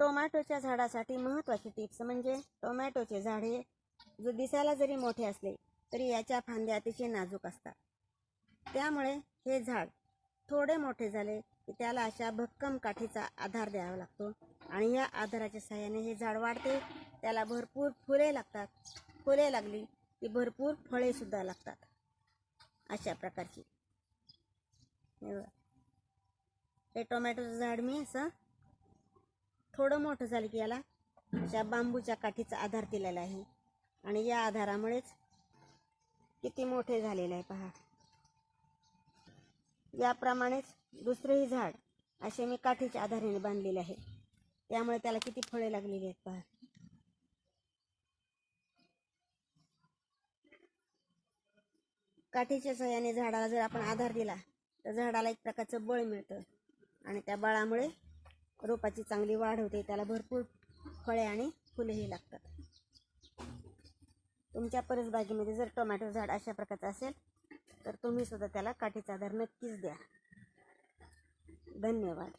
टोमॅटोच्या झाडासाठी महत्त्वाची टिप्स म्हणजे टोमॅटोचे झाड हे जो दिसायला जरी मोठे असले तरी याच्या फांद्या अतिशय नाजूक असतात. त्यामुळे हे झाड थोडे मोठे झाले की त्याला अशा भक्कम काठीचा आधार द्यावा लागतो आणि या आधाराच्या सहाय्याने हे झाड वाढते त्याला भरपूर फुले लागतात फुले लागली की भरपूर फळेसुद्धा लागतात. अशा प्रकारची. हे टोमॅटोचं झाड मी असं थोडं मोठं झालं की याला अशा बांबूच्या काठीचा आधार दिलेला आहे. आणि या आधारामुळेच किती मोठे झालेले आहे पहा. याप्रमाणेच दुसरेही झाड असे मी काठीच्या आधाराने बांधलेले आहे. त्यामुळे त्याला किती फळे लागलेली आहेत पहा. काठीच्या सहाय्याने झाडाला जर आपण आधार दिला तर झाडाला एक प्रकारचं बळ मिळतं. आणि त्या बळामुळे रोपाची चांगली वाढ होते त्याला भरपूर फळे आणि फुलेही लागतात. तुमच्या परसबागेमध्ये जर टोमॅटो झाड अशा प्रकारचं असेल तर तुम्ही सुद्धा त्याला काठीचा आधार नक्कीच द्या. धन्यवाद.